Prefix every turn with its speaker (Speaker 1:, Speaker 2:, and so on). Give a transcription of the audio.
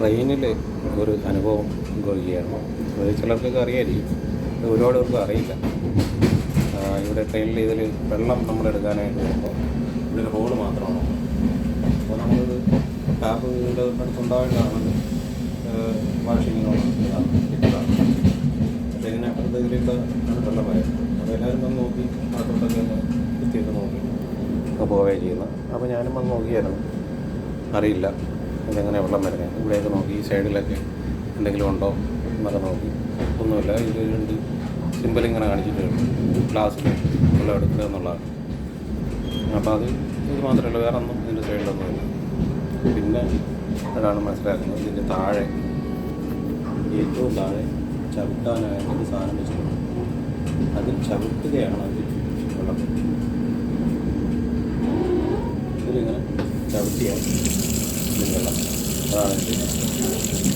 Speaker 1: ട്രെയിനിൽ ഒരു അനുഭവം പങ്കുവയ്ക്കുകയാണ് അത് ചിലർക്കൊക്കെ അറിയായിരിക്കും. ഒരുപാട് പേർക്ക് അറിയില്ല. ഇവിടെ ട്രെയിനിൽ ഇതിൽ വെള്ളം നമ്മൾ എടുക്കാനായിട്ട് പോകുമ്പോൾ ഇവിടെ ഒരു ഹോൾ മാത്രമാണ്. അപ്പോൾ നമ്മൾ ടാപ്പ് ഇതിന്റെ അടുത്തുണ്ടാവേണ്ടതാണ് വാഷിങ്ങിനുള്ള ഇട്ടതാണ് പക്ഷേ ഇങ്ങനെ അപ്പുറത്ത് വെള്ളം വരും അപ്പോൾ എല്ലാവരും വന്ന് നോക്കി അകത്തോട്ടൊക്കെ ഒന്ന് വൃത്തിയൊക്കെ നോക്കി. പോവുകയാണ് ചെയ്യുന്നത്. അപ്പോൾ ഞാനും വന്ന് നോക്കിയായിരുന്നു. അറിയില്ല. ഇതെങ്ങനെ വെള്ളം വരുന്നത്? ഇവിടെയൊക്കെ നോക്കി ഈ സൈഡിലൊക്കെ എന്തെങ്കിലും ഉണ്ടോ എന്നൊക്കെ നോക്കി. ഒന്നുമില്ല ഇത് രണ്ട് സിമ്പിൾ ഇങ്ങനെ കാണിച്ചിട്ട് ഗ്ലാസ്സിൽ വെള്ളം എടുക്കുക എന്നുള്ളതാണ്. അപ്പോൾ അത് ഇത് മാത്രമല്ല വേറെ ഒന്നും ഇതിന്റെ സൈഡിലൊന്നുമില്ല. പിന്നെ അതാണ് മനസ്സിലാക്കുന്നത് ഇതിന്റെ താഴെ ഏറ്റവും താഴെ ചവിട്ടാനായിട്ട് ഒരു സാധനം വെച്ചിട്ടുണ്ട്. അതിൽ ചവിട്ടുകയാണ് അതിൽ വെള്ളം. ഇതിലിങ്ങനെ ചവിട്ടിയാൽ ഇതിൽ വെള്ളം അതാണ് ഇതിന്റെ